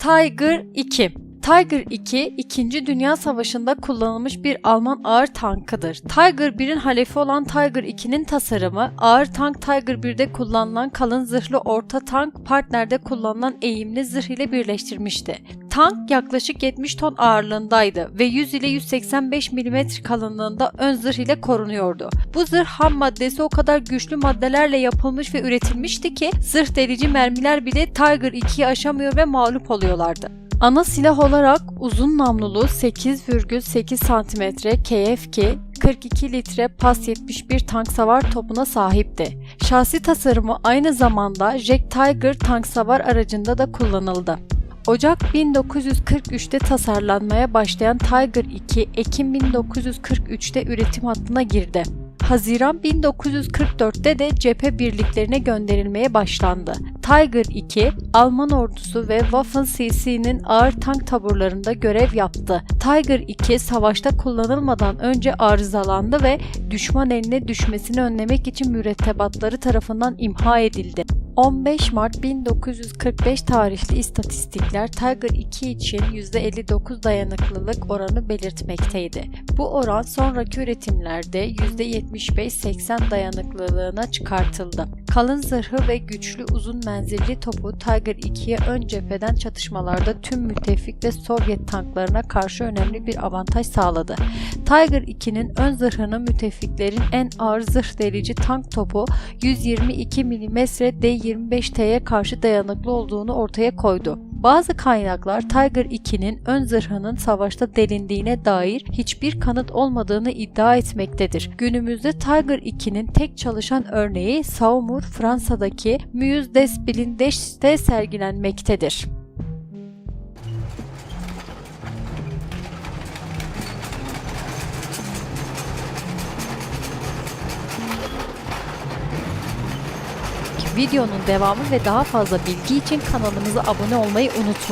Tiger 2 Tiger 2, 2. Dünya Savaşı'nda kullanılmış bir Alman ağır tankıdır. Tiger 1'in halefi olan Tiger 2'nin tasarımı, ağır tank Tiger 1'de kullanılan kalın zırhlı orta tank, partnerde kullanılan eğimli zırh ile birleştirmişti. Tank yaklaşık 70 ton ağırlığındaydı ve 100 ile 185 mm kalınlığında ön zırh ile korunuyordu. Bu zırh ham maddesi o kadar güçlü maddelerle yapılmış ve üretilmişti ki zırh delici mermiler bile Tiger 2'yi aşamıyor ve mağlup oluyorlardı. Ana silah olarak uzun namlulu 8,8 cm KF-2 42 litre PAS 71 tank savar topuna sahipti. Şahsi tasarımı aynı zamanda Jack Tiger tank savar aracında da kullanıldı. Ocak 1943'te tasarlanmaya başlayan Tiger 2, Ekim 1943'te üretim hattına girdi. Haziran 1944'te de cephe birliklerine gönderilmeye başlandı. Tiger 2, Alman ordusu ve Waffen-CC'nin ağır tank taburlarında görev yaptı. Tiger 2 savaşta kullanılmadan önce arızalandı ve düşman eline düşmesini önlemek için mürettebatları tarafından imha edildi. 15 Mart 1945 tarihli istatistikler Tiger 2 için %59 dayanıklılık oranı belirtmekteydi. Bu oran sonraki üretimlerde %75-80 dayanıklılığına çıkartıldı. Kalın zırhı ve güçlü uzun menzilli topu Tiger 2'ye ön cepheden çatışmalarda tüm müttefik ve Sovyet tanklarına karşı önemli bir avantaj sağladı. Tiger 2'nin ön zırhını müttefiklerin en ağır zırh delici tank topu 122 mm D25T'ye karşı dayanıklı olduğunu ortaya koydu. Bazı kaynaklar Tiger 2'nin ön zırhının savaşta delindiğine dair hiçbir kanıt olmadığını iddia etmektedir. Günümüzde Tiger 2'nin tek çalışan örneği Saumur, Fransa'daki Musée des Blindes'te sergilenmektedir. Videonun devamı ve daha fazla bilgi için kanalımıza abone olmayı unutmayın.